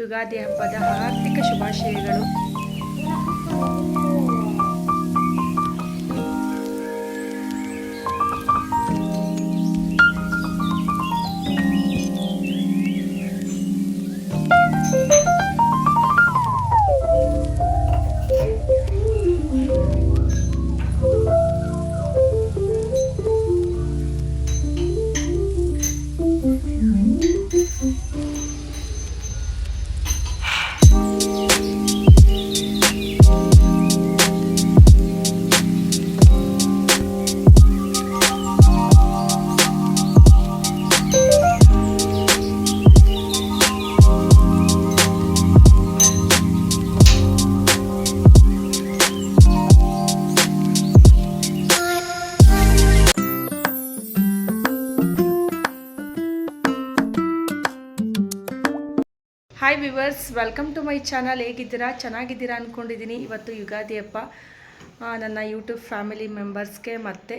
ಯುಗಾದಿ ಹಬ್ಬದ ಹಾರ್ದಿಕ ಶುಭಾಶಯಗಳು. Hi viewers welcome to my channel ಹೇಗಿದ್ದೀರಾ? ಚೆನ್ನಾಗಿದ್ದೀರಾ ಅಂದ್ಕೊಂಡಿದ್ದೀನಿ ಇವತ್ತು ಯುಗಾದಿ ಹಬ್ಬ. ನನ್ನ ಯೂಟ್ಯೂಬ್ ಫ್ಯಾಮಿಲಿ ಮೆಂಬರ್ಸ್ಗೆ ಮತ್ತು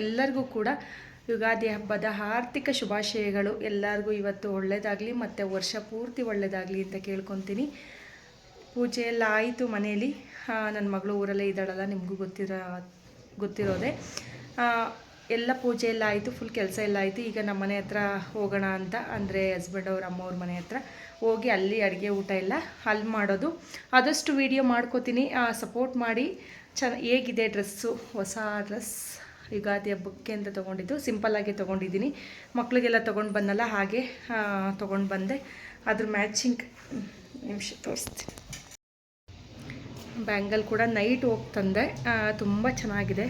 ಎಲ್ಲರಿಗೂ ಕೂಡ ಯುಗಾದಿ ಹಬ್ಬದ ಆರ್ಥಿಕ ಶುಭಾಶಯಗಳು. ಎಲ್ಲರಿಗೂ ಇವತ್ತು ಒಳ್ಳೆಯದಾಗಲಿ ಮತ್ತು ವರ್ಷ ಪೂರ್ತಿ ಒಳ್ಳೆಯದಾಗಲಿ ಅಂತ ಕೇಳ್ಕೊತೀನಿ. ಪೂಜೆ ಎಲ್ಲ ಆಯಿತು ಮನೆಯಲ್ಲಿ. ನನ್ನ ಮಗಳು ಊರಲ್ಲೇ ಇದ್ದಾಳಲ್ಲ, ನಿಮಗೂ ಗೊತ್ತಿರೋ, ಗೊತ್ತಿರೋದೆ. ಎಲ್ಲ ಪೂಜೆ ಎಲ್ಲ ಆಯಿತು ಫುಲ್ ಕೆಲಸ ಎಲ್ಲ ಆಯಿತು. ಈಗ ನಮ್ಮ ಮನೆ ಹತ್ರ ಹೋಗೋಣ ಅಂತ ಅಂದರೆ ಹಸ್ಬೆಂಡ್ ಅವ್ರ ಅಮ್ಮವ್ರ ಮನೆ ಹತ್ರ ಹೋಗಿ ಅಲ್ಲಿ ಅಡುಗೆ ಊಟ ಎಲ್ಲ ಅಲ್ಲಿ ಮಾಡೋದು. ಆದಷ್ಟು ವೀಡಿಯೋ ಮಾಡ್ಕೋತೀನಿ. ಸಪೋರ್ಟ್ ಮಾಡಿ. ಚೆನ್ನ ಹೇಗಿದೆ ಡ್ರೆಸ್ಸು ಹೊಸ ಡ್ರೆಸ್ ಯುಗಾದಿ ಹಬ್ಬಕ್ಕೆ ಅಂತ ತೊಗೊಂಡಿದ್ದು? ಸಿಂಪಲ್ಲಾಗೆ ತೊಗೊಂಡಿದ್ದೀನಿ. ಮಕ್ಕಳಿಗೆಲ್ಲ ತೊಗೊಂಡು ಬಂದಲ್ಲ, ಹಾಗೆ ತೊಗೊಂಡು ಬಂದೆ. ಅದ್ರ ಮ್ಯಾಚಿಂಗ್ ನಿಮಿಷ ತೋರಿಸ್ತೀನಿ. ಬ್ಯಾಂಗಲ್ ಕೂಡ ನೈಟ್ ಹೋಗಿ ತಂದೆ. ತುಂಬ ಚೆನ್ನಾಗಿದೆ.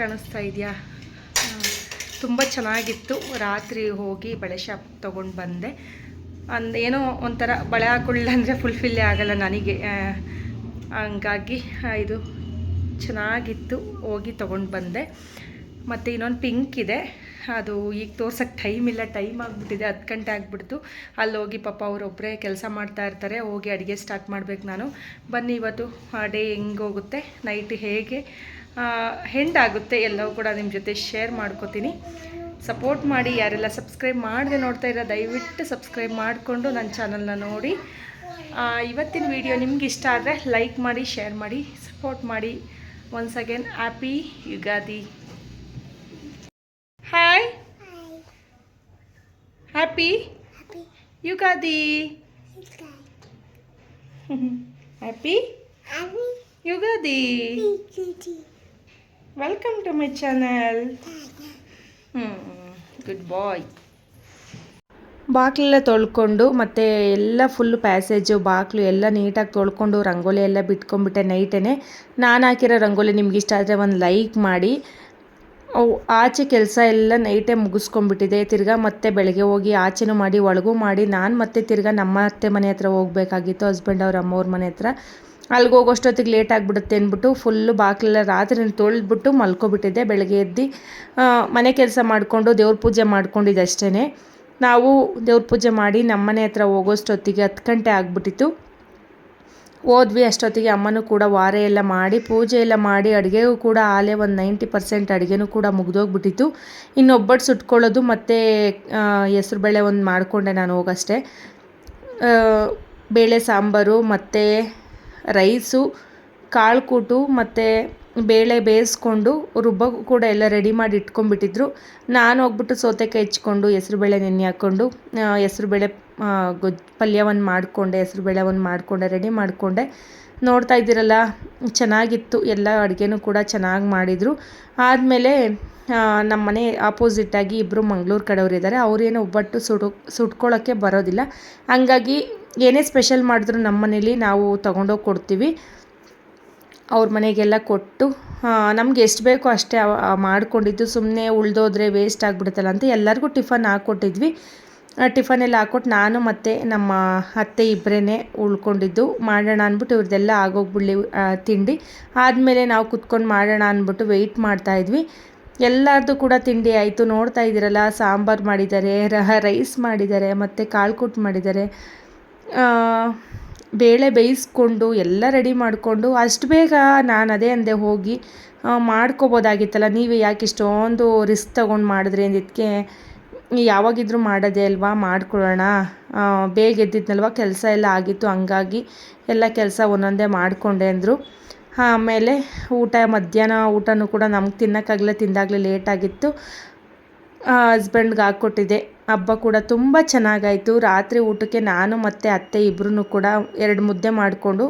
ಕಾಣಿಸ್ತಾ ಇದೆಯಾ? ತುಂಬ ಚೆನ್ನಾಗಿತ್ತು. ರಾತ್ರಿ ಹೋಗಿ ಬಳೆ ಶಾಪ್ ತೊಗೊಂಡು ಬಂದೆ. ಅಂದ ಏನೋ ಒಂಥರ ಬಳೆ ಅಂದರೆ ಫುಲ್ಫಿಲ್ಲೇ ಆಗಲ್ಲ ನನಗೆ. ಹಂಗಾಗಿ ಇದು ಚೆನ್ನಾಗಿತ್ತು. ಹೋಗಿ ತೊಗೊಂಡು ಬಂದೆ. ಮತ್ತು ಇನ್ನೊಂದು ಪಿಂಕ್ ಇದೆ. ಅದು ಈಗ ತೋರ್ಸೋಕ್ಕೆ ಟೈಮ್ ಇಲ್ಲ ಟೈಮ್ ಆಗಿಬಿಟ್ಟಿದೆ, ಹತ್ತು ಗಂಟೆ ಆಗಿಬಿಡ್ತು. ಅಲ್ಲಿ ಹೋಗಿ ಪಾಪ ಅವರೊಬ್ಬರೇ ಕೆಲಸ ಮಾಡ್ತಾ ಇರ್ತಾರೆ, ಹೋಗಿ ಅಡುಗೆ ಸ್ಟಾರ್ಟ್ ಮಾಡಬೇಕು ನಾನು. ಬನ್ನಿ ಇವತ್ತು ಡೇ ಹೆಂಗೆ ಹೋಗುತ್ತೆ ನೈಟ್ ಹೇಗೆ? ಹೆಂಡಾಗುತ್ತೆ ಎಲ್ಲವೂ ಕೂಡ ನಿಮ್ಮ ಜೊತೆ ಶೇರ್ ಮಾಡ್ಕೋತೀನಿ. ಸಪೋರ್ಟ್ ಮಾಡಿ, ಯಾರೆಲ್ಲ ಸಬ್ಸ್ಕ್ರೈಬ್ ಮಾಡದೆ ನೋಡ್ತಾ ಇರೋ, ದಯವಿಟ್ಟು ಸಬ್ಸ್ಕ್ರೈಬ್ ಮಾಡಿಕೊಂಡು ನನ್ನ ಚಾನಲ್ನ ನೋಡಿ. ಇವತ್ತಿನ ವಿಡಿಯೋ ನಿಮ್ಗೆ ಇಷ್ಟ ಆದರೆ ಲೈಕ್ ಮಾಡಿ ಶೇರ್ ಮಾಡಿ ಸಪೋರ್ಟ್ ಮಾಡಿ. Once again happy Ugadi hi happy Ugadi happy Ugadi welcome to my channel hmm good bye ಬಾಗಿಲೆಲ್ಲ ತೊಳ್ಕೊಂಡು ಮತ್ತು ಎಲ್ಲ ಫುಲ್ ಪ್ಯಾಸೇಜು ಬಾಗಿಲು ಎಲ್ಲ ನೀಟಾಗಿ ತೊಳ್ಕೊಂಡು ರಂಗೋಲಿ ಎಲ್ಲ ಬಿಟ್ಕೊಂಡ್ಬಿಟ್ಟೆ ನೈಟೇ ನಾನು ಹಾಕಿರೋ ರಂಗೋಲಿ ನಿಮ್ಗೆ ಇಷ್ಟ ಆದರೆ ಒಂದು ಲೈಕ್ ಮಾಡಿ. ಅವು ಆಚೆ ಕೆಲಸ ಎಲ್ಲ ನೈಟೇ ಮುಗಿಸ್ಕೊಂಡ್ಬಿಟ್ಟಿದೆ. ತಿರ್ಗಾ ಮತ್ತೆ ಬೆಳಗ್ಗೆ ಹೋಗಿ ಆಚೆನೂ ಮಾಡಿ, ಒಳಗೂ ಮಾಡಿ, ನಾನು ಮತ್ತೆ ತಿರ್ಗಾ ನಮ್ಮ ಅತ್ತೆ ಮನೆ ಹತ್ರ ಹೋಗ್ಬೇಕಾಗಿತ್ತು, ಹಸ್ಬೆಂಡ್ ಅವ್ರ ಅಮ್ಮವ್ರ ಮನೆ ಹತ್ರ. ಅಲ್ಲಿಗೆ ಹೋಗೋಷ್ಟೊತ್ತಿಗೆ ಲೇಟ್ ಆಗಿಬಿಡುತ್ತೆ ಅಂದ್ಬಿಟ್ಟು ಫುಲ್ಲು ಬಾಗಿಲೆಲ್ಲ ರಾತ್ರಿ ತೊಳೆದ್ಬಿಟ್ಟು ಮಲ್ಕೊಬಿಟ್ಟಿದ್ದೆ. ಬೆಳಗ್ಗೆ ಎದ್ದು ಮನೆ ಕೆಲಸ ಮಾಡಿಕೊಂಡು ದೇವ್ರ ಪೂಜೆ ಮಾಡ್ಕೊಂಡಿದ್ದು ಅಷ್ಟೇ ನಾವು ದೇವ್ರ ಪೂಜೆ ಮಾಡಿ ನಮ್ಮ ಮನೆ ಹತ್ರ ಹೋಗೋಷ್ಟೊತ್ತಿಗೆ ಹತ್ತು ಗಂಟೆ ಆಗಿಬಿಟ್ಟಿತ್ತು. ಹೋದ್ವಿ ಅಷ್ಟೊತ್ತಿಗೆ ಅಮ್ಮನೂ ಕೂಡ ವಾರ ಎಲ್ಲ ಮಾಡಿ, ಪೂಜೆ ಎಲ್ಲ ಮಾಡಿ, ಅಡುಗೆಗೂ ಕೂಡ ಆಲೇ ಒಂದು ನೈಂಟಿ ಪರ್ಸೆಂಟ್ ಅಡುಗೆನೂ ಕೂಡ ಮುಗ್ದೋಗ್ಬಿಟ್ಟಿತ್ತು. ಇನ್ನು ಒಬ್ಬಟ್ಟು ಸುಟ್ಕೊಳ್ಳೋದು ಮತ್ತು ಹೆಸ್ರು ಬೇಳೆ ಒಂದು ಮಾಡಿಕೊಂಡೆ ನಾನು ಹೋಗಷ್ಟೇ. ಬೇಳೆ ಸಾಂಬಾರು ಮತ್ತು ರೈಸು ಕಾಳು ಕೂಟು ಮತ್ತು ಬೇಳೆ ಬೇಯಿಸ್ಕೊಂಡು ರುಬ್ಬಕ್ಕೂ ಕೂಡ ಎಲ್ಲ ರೆಡಿ ಮಾಡಿ ಇಟ್ಕೊಂಡ್ಬಿಟ್ಟಿದ್ರು. ನಾನು ಹೋಗ್ಬಿಟ್ಟು ಸೌತೆಕಾಯಿ ಹೆಚ್ಕೊಂಡು ಹೆಸ್ರುಬೇಳೆ ನೆನೆ ಹಾಕ್ಕೊಂಡು ಹೆಸ್ರುಬೇಳೆ ಗೊಜ್ಜು ಪಲ್ಯವನ್ನು ಮಾಡಿಕೊಂಡೆ ಹೆಸ್ರುಬೇಳೆ ಒಂದು ಮಾಡಿಕೊಂಡೆ, ರೆಡಿ ಮಾಡಿಕೊಂಡೆ. ನೋಡ್ತಾ ಇದ್ದೀರಲ್ಲ, ಚೆನ್ನಾಗಿತ್ತು. ಎಲ್ಲ ಅಡುಗೆನೂ ಕೂಡ ಚೆನ್ನಾಗಿ ಮಾಡಿದರು. ಆದಮೇಲೆ ನಮ್ಮ ಮನೆ ಆಪೋಸಿಟ್ಟಾಗಿ ಇಬ್ಬರು ಮಂಗಳೂರು ಕಡೆಯವರು ಇದ್ದಾರೆ ಅವರೇನು ಒಬ್ಬಟ್ಟು ಸುಡು ಸುಟ್ಕೊಳ್ಳೋಕ್ಕೆ ಬರೋದಿಲ್ಲ. ಹಂಗಾಗಿ ಏನೇ ಸ್ಪೆಷಲ್ ಮಾಡಿದ್ರು ನಮ್ಮ ಮನೇಲಿ ನಾವು ತೊಗೊಂಡೋಗಿ ಕೊಡ್ತೀವಿ. ಅವ್ರ ಮನೆಗೆಲ್ಲ ಕೊಟ್ಟು ನಮ್ಗೆ ಎಷ್ಟು ಬೇಕೋ ಅಷ್ಟೇ ಮಾಡ್ಕೊಂಡಿದ್ದು. ಸುಮ್ಮನೆ ಉಳ್ದೋದ್ರೆ ವೇಸ್ಟ್ ಆಗಿಬಿಡುತ್ತಲ್ಲ ಅಂತ ಎಲ್ಲರಿಗೂ ಟಿಫನ್ ಹಾಕ್ಕೊಟ್ಟಿದ್ವಿ ಆ ಟಿಫನ್ ಎಲ್ಲ ಹಾಕ್ಕೊಟ್ಟು ನಾನು ಮತ್ತು ನಮ್ಮ ಅತ್ತೆ ಇಬ್ಬರೇ ಉಳ್ಕೊಂಡಿದ್ದು. ಮಾಡೋಣ ಅಂದ್ಬಿಟ್ಟು ಇವ್ರದ್ದೆಲ್ಲ ಆಗೋಗ್ಬಿಡ್ಲಿ ತಿಂಡಿ. ಆದಮೇಲೆ ನಾವು ಕುತ್ಕೊಂಡು ಮಾಡೋಣ ಅಂದ್ಬಿಟ್ಟು ವೆಯ್ಟ್ ಮಾಡ್ತಾಯಿದ್ವಿ ಎಲ್ಲರದ್ದು ಕೂಡ ತಿಂಡಿ ಆಯಿತು. ನೋಡ್ತಾ ಇದ್ದೀರಲ್ಲ, ಸಾಂಬಾರು ಮಾಡಿದ್ದಾರೆ ರೈಸ್ ಮಾಡಿದ್ದಾರೆ, ಮತ್ತು ಕಾಳು ಕೂಟ್ ಮಾಡಿದ್ದಾರೆ ಬೇಳೆ ಬೇಯಿಸ್ಕೊಂಡು ಎಲ್ಲ ರೆಡಿ ಮಾಡಿಕೊಂಡು ಅಷ್ಟು ಬೇಗ ನಾನು ಅದೇ ಅಂದೆ ಹೋಗಿ ಮಾಡ್ಕೋಬೋದಾಗಿತ್ತಲ್ಲ, ನೀವೇ ಯಾಕೆ ಇಷ್ಟೊಂದು ರಿಸ್ಕ್ ತೊಗೊಂಡು ಮಾಡಿದ್ರೆ ಅಂದಿದ್ದಕ್ಕೆ ಯಾವಾಗಿದ್ರೂ ಮಾಡೋದೇ ಅಲ್ವಾ? ಮಾಡ್ಕೊಳ್ಳೋಣ. ಬೇಗ ಎದ್ದಿದ್ನಲ್ವ? ಕೆಲಸ ಎಲ್ಲ ಆಗಿತ್ತು, ಹಂಗಾಗಿ ಎಲ್ಲ ಕೆಲಸ ಒಂದೊಂದೇ ಮಾಡಿಕೊಂಡೆ ಅಂದರು. ಆಮೇಲೆ ಊಟ, ಮಧ್ಯಾಹ್ನ ಊಟನೂ ಕೂಡ ನಮ್ಗೆ ತಿನ್ನೋಕ್ಕಾಗಲೇ, ತಿಂದಾಗಲೇ ಲೇಟಾಗಿತ್ತು ಹಸ್ಬೆಂಡ್ಗೆ ಹಾಕ್ಕೊಟ್ಟಿದ್ದೆ ಹಬ್ಬ ಕೂಡ ತುಂಬ ಚೆನ್ನಾಗಾಯಿತು. ರಾತ್ರಿ ಊಟಕ್ಕೆ ನಾನು ಮತ್ತು ಅತ್ತೆ ಇಬ್ಬರೂ ಕೂಡ ಎರಡು ಮುದ್ದೆ ಮಾಡಿಕೊಂಡು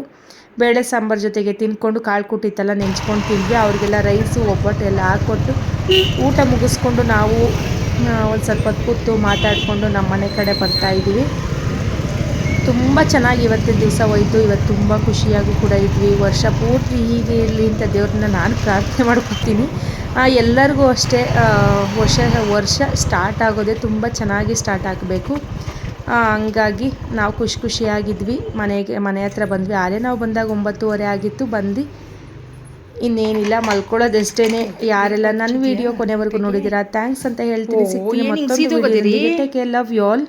ಬೇಳೆ ಸಾಂಬಾರು ಜೊತೆಗೆ ತಿನ್ಕೊಂಡು ಕಾಳು ಕುಟ್ಟಿತ್ತಲ್ಲ ನೆಂಚ್ಕೊಂಡು ತಿಂದ್ವಿ. ಅವ್ರಿಗೆಲ್ಲ ರೈಸು ಒಬ್ಬಟ್ಟು ಎಲ್ಲ ಹಾಕ್ಕೊಟ್ಟು ಊಟ ಮುಗಿಸ್ಕೊಂಡು ನಾವು ಒಂದು ಸ್ವಲ್ಪ ಹೊತ್ತು ಕೂತು ಮಾತಾಡಿಕೊಂಡು ನಮ್ಮ ಮನೆ ಕಡೆ ಬರ್ತಾ ಇದ್ದೀವಿ ತುಂಬ ಚೆನ್ನಾಗಿ ಇವತ್ತಿನ ದಿವಸ ಹೋಯಿತು. ಇವತ್ತು ತುಂಬ ಖುಷಿಯಾಗೂ ಕೂಡ ಇದ್ವಿ. ವರ್ಷ ಪೂರ್ತಿ ಹೀಗೆ ಇರಲಿ ಅಂತ ದೇವ್ರನ್ನ ನಾನು ಪ್ರಾರ್ಥನೆ ಮಾಡ್ಕೊತೀನಿ. ಎಲ್ಲರಿಗೂ ಅಷ್ಟೇ ವರ್ಷ ವರ್ಷ ಸ್ಟಾರ್ಟ್ ಆಗೋದೇ ತುಂಬ ಚೆನ್ನಾಗಿ ಸ್ಟಾರ್ಟ್ ಆಗಬೇಕು. ಹಂಗಾಗಿ ನಾವು ಖುಷಿ ಖುಷಿಯಾಗಿದ್ವಿ. ಮನೆಗೆ, ಮನೆ ಹತ್ರ ಬಂದ್ವಿ. ಆಲೇ ನಾವು ಬಂದಾಗ ಒಂಬತ್ತುವರೆ ಆಗಿತ್ತು. ಬಂದು ಇನ್ನೇನಿಲ್ಲ ಮಲ್ಕೊಳ್ಳೋದಷ್ಟೇ ಯಾರೆಲ್ಲ ನನ್ನ ವಿಡಿಯೋ ಕೊನೆವರೆಗೂ ನೋಡಿದ್ದೀರಾ ಥ್ಯಾಂಕ್ಸ್ ಅಂತ ಹೇಳ್ತೀನಿ. ಸಿಕ್ಕಿ ಸಿಗ್ತೀನಿ ಮತ್ತೊಂದು ಸೀದೋಗೋದಿರಿ? Take love you all